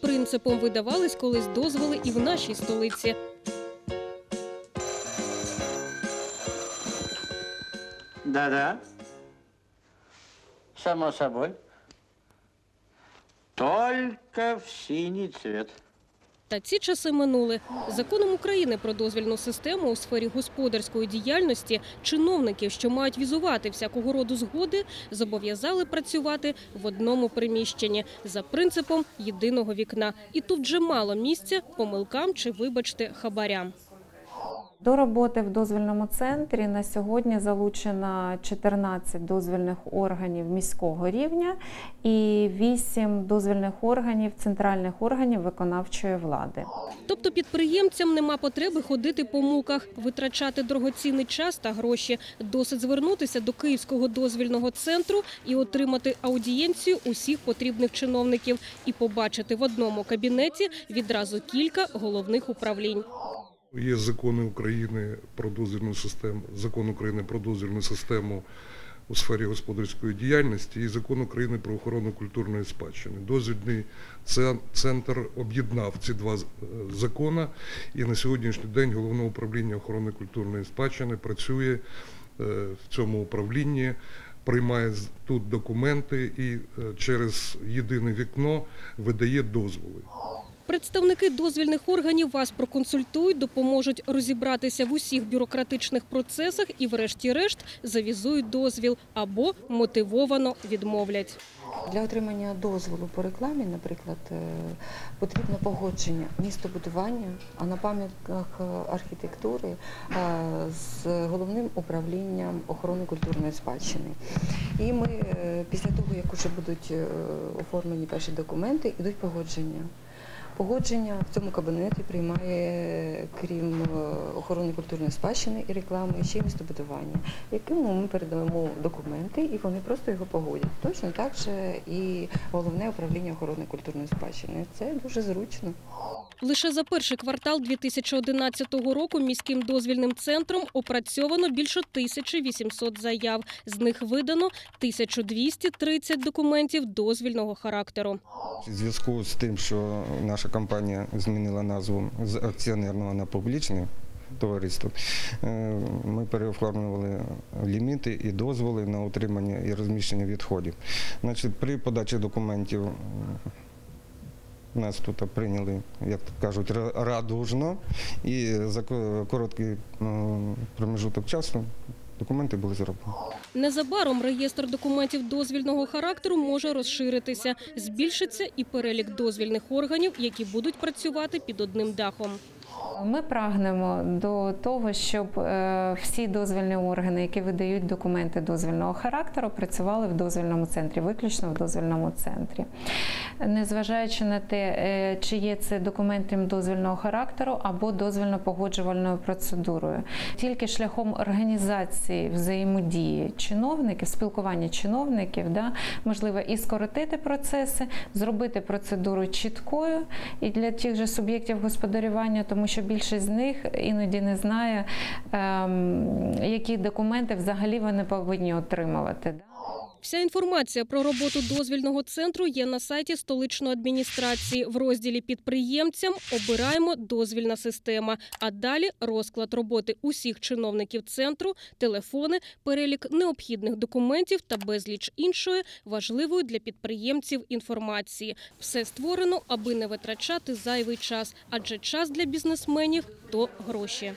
принципом видавались колись дозволи і в нашій столиці. Да-да. Само собой. Только в синий цвет. Та ці часи минули. Законом України про дозвільну систему у сфері господарської діяльності чиновників, що мають візувати всякого роду згоди, зобов'язали працювати в одному приміщенні за принципом єдиного вікна. І тут вже мало місця помилкам чи, вибачте, хабарям. До роботи в дозвільному центрі на сьогодні залучено 14 дозвільних органів міського рівня і 8 дозвільних органів центральних органів виконавчої влади. Тобто підприємцям нема потреби ходити по муках, витрачати дорогоцінний час та гроші. Досить звернутися до Київського дозвільного центру і отримати аудієнцію усіх потрібних чиновників і побачити в одному кабінеті відразу кілька головних управлінь. Є закони України про дозвільну систему, закон України про дозвільну систему у сфері господарської діяльності і закон України про охорону культурної спадщини. Дозвільний центр об'єднав ці два е, закони, і на сьогоднішній день головне управління охорони культурної спадщини працює е, в цьому управлінні. Приймає тут документи і е, через єдине вікно видає дозволи. Представники дозвільних органів вас проконсультують, допоможуть розібратися в усіх бюрократичних процесах і, врешті-решт, завізують дозвіл або мотивовано відмовлять. Для отримання дозволу по рекламі, наприклад, е, потрібно погодження містобудування, а на пам'ятках архітектури е, з головним управлінням охорони культурної спадщини. І ми е, після того, як вже будуть оформлені перші документи, йдуть погодження. Погодження в цьому кабінеті приймає, крім е, охорони культурної спадщини і реклами, ще й містобудування, якому ми передаємо документи, і вони просто його погодять. Точно так же і головне управління охорони культурної спадщини. Це дуже зручно. Лише за перший квартал 2011 року міським дозвільним центром опрацьовано більше 1800 заяв. З них видано 1230 документів дозвільного характеру. У зв'язку з тим, що наша компанія змінила назву з акціонерного на публічне товариство, е, ми переоформлювали ліміти і дозволи на утримання і розміщення відходів. Значить, при подачі документів нас тут прийняли, як кажуть, ра- радужно, і за короткий проміжуток промежуток часу документи були зроблені. Незабаром реєстр документів дозвільного характеру може розширитися. Збільшиться і перелік дозвільних органів, які будуть працювати під одним дахом. Ми прагнемо до того, щоб е, всі дозвільні органи, які видають документи дозвільного характеру, працювали в дозвільному центрі, виключно в дозвільному центрі. Незважаючи на те, е, чи є це документом дозвільного характеру або дозвільно-погоджувальною процедурою, тільки шляхом організації взаємодії чиновників, спілкування чиновників, да, можливо і скоротити процеси, зробити процедуру чіткою і для тих же суб'єктів господарювання, тому що більшість з них іноді не знає, ем, які документи взагалі вони повинні отримувати. Вся інформація про роботу дозвільного центру є на сайті столичної адміністрації. В розділі підприємцям обираємо дозвільна система. А далі розклад роботи усіх чиновників центру, телефони, перелік необхідних документів та безліч іншої важливої для підприємців інформації. Все створено, аби не витрачати зайвий час, адже час для бізнесменів то гроші.